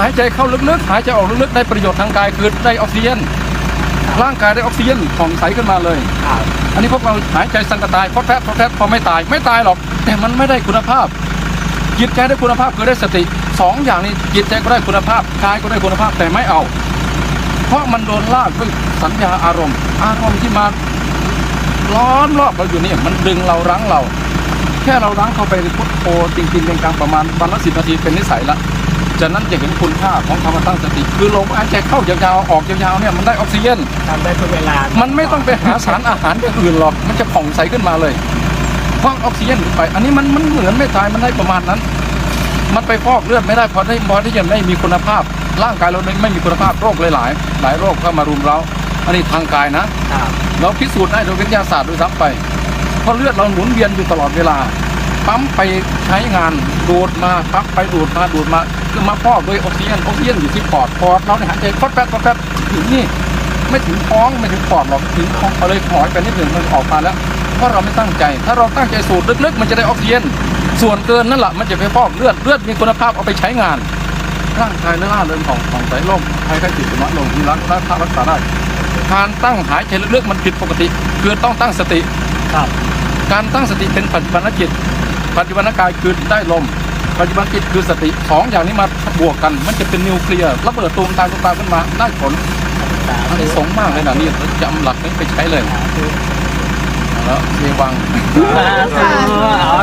หายใจเข้าลึกๆ หายใจออกลึกๆ ได้ประโยชน์ทางกายคือได้ออกซิเจน ร่างกายได้ออกซิเจนผ่องใสขึ้นมาเลยครับอันนี้พวกเราหายใจสังกะตายพอแพทพอแพทพอไม่ตาย ไม่ตายหรอก แต่มันไม่ได้คุณภาพ จิตใจได้คุณภาพคือได้สติสองอย่างนี้จิตใจก็ได้คุณภาพกายก็ได้คุณภาพแต่ไม่เอา เพราะมันโดนลากด้วยสัญญาอารมณ์ อารมณ์ที่มาล้อมรอบเราอยู่นี่มันดึงเรารั้งเรา แค่เรารั้งเข้าไปในพุทโธจริงๆกลางๆประมาณวันละสิบนาทีเป็นนิสัยละ จากนั้นจะเห็นคุณค่าของคำว่าตั้งสติ คือลมหายใจเข้ายาวๆออกยาวๆเนี่ยมันได้ออกซิเจนทำได้ทุกเวลา มันไม่ต้องไปหาสารอาหารอย่างอื่นหรอกมันจะผ่องใสขึ้นมาเลยฟอกออกซิเจนขึ้นไป อันนี้มันมันเหมือนไม่ตายมันได้ประมาณนั้น มันไปฟอกเลือดไม่ได้เพราะได้บอที่ยังไม่มีคุณภาพ ร่างกายเราไม่มีคุณภาพโรคหลายๆหลายโรคเข้ามารุมเราอันนี้ทางกายนะครับเราพิสูจน์ได้โดยวิทยาศาสตร์ด้วยซ้ำไปเพราะเลือดเราหมุนเวียนอยู่ตลอดเวลา ปั๊มไปใช้งานดูดมาปั๊มไปดูดมาดูดมาคือมาฟอกด้วยออกซิเจนออกซิเจนอยู่ที่ปอดปอดเราเนี่ยหายใจฟอดแป๊ดฟอดแป๊ดถึงนี่ไม่ถึงท้องไม่ถึงปอดหรอกถึงท้องเอาเลยหอยไปนิดหนึ่งมันออกมาแล้วเพราะเราไม่ตั้งใจ ถ้าเราตั้งใจสูดลึกๆ มันจะได้ออกซิเจนส่วนเกินนั่นแหละมันจะไปฟอกเลือดเลือดมีคุณภาพเอาไปใช้งาน ร่างกายและล่าเริงของของสายลมใครใครจิตสมะลงที่รักและถ้ารักษาได้การตั้งหายใจลึกๆมันผิดปกติ คือต้องตั้งสติครับการตั้งสติเป็นปัจจุบันจิต ปัจจุบันกายคือได้ลมปัจจุบันจิตคือสติสองอย่างนี้มาบวกกัน มันจะเป็นนิวเคลียร์ระเบิดตูมตามตูมตามขึ้นมาได้ผลอันนี้สงส์มากเลยนะนี่จำหลักนี้ไปใช้เลยแล้วเทวังสาธุเอา